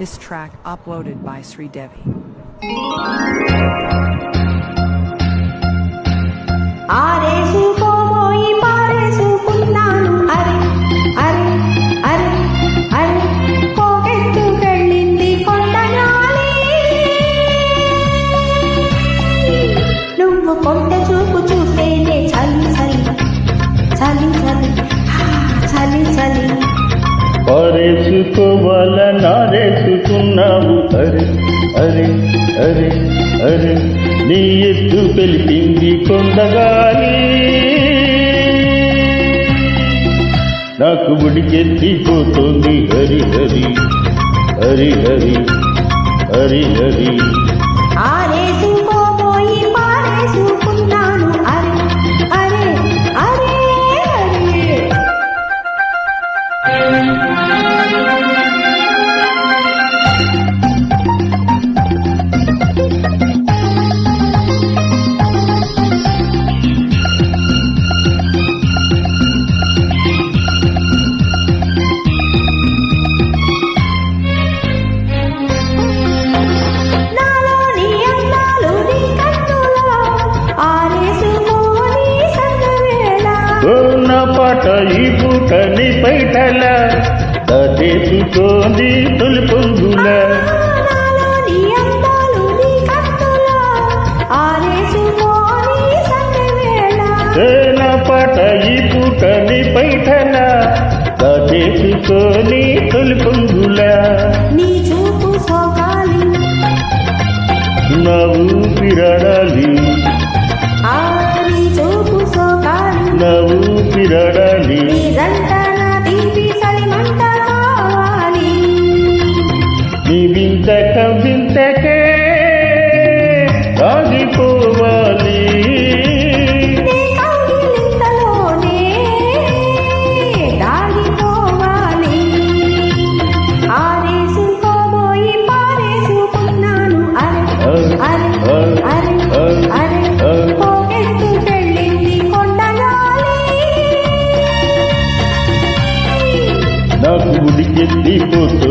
This track uploaded by Sri Devi. పారేసుకోవాల నారేసుకున్నావు అరే అరే అరే అరే నీ ఎత్తు పెలిపింది కొండగాలి. నాకు ఉడికెత్తిపోతుంది హరి హరి హరి హరి హరి హరి. మాట ఈ పూటని పైటల దటేసుకోంది తొలి పొంగుల పాట ఈ పూటని పైటల దటేసుకొని తొలి పొంగుల నీ చూపు సోగాలి నవ్వు పిరడాలి నవ్వు తిరగలి వింత కవింతకే ఆగిపోవాలి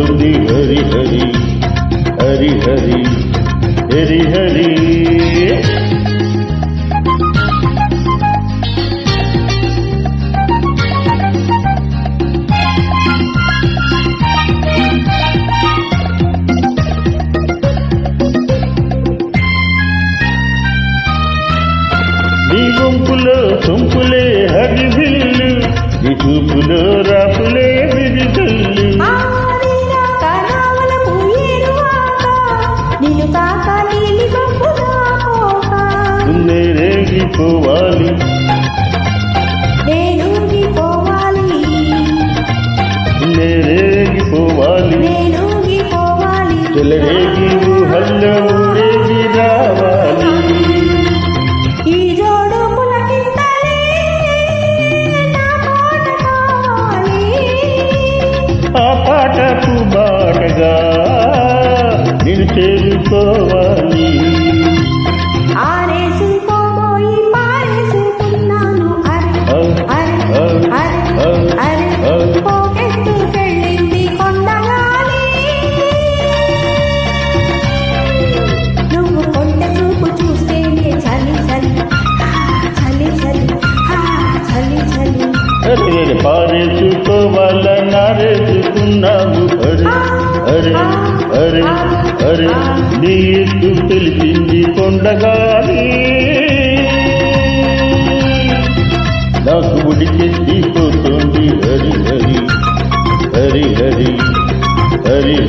ఉంది హరి హరి హరి హరి హరి హరి నీ గుంపులో సొంపులే హరి బిల్లు నీ చూపులో రాపులే నేరేగిపోవాలి నేరేగిపోవాలి తెల్లరేగి ఊహల్లో ఊరేగి రావాలి. ఆ పాటకు బాటగా నేను చేరుకోవాలి. అరే పారేసుకోవాల నారేసుకున్నావు అరే అరే అరే అరే నీ ఎత్తు తెలిపింది కొండగాలి.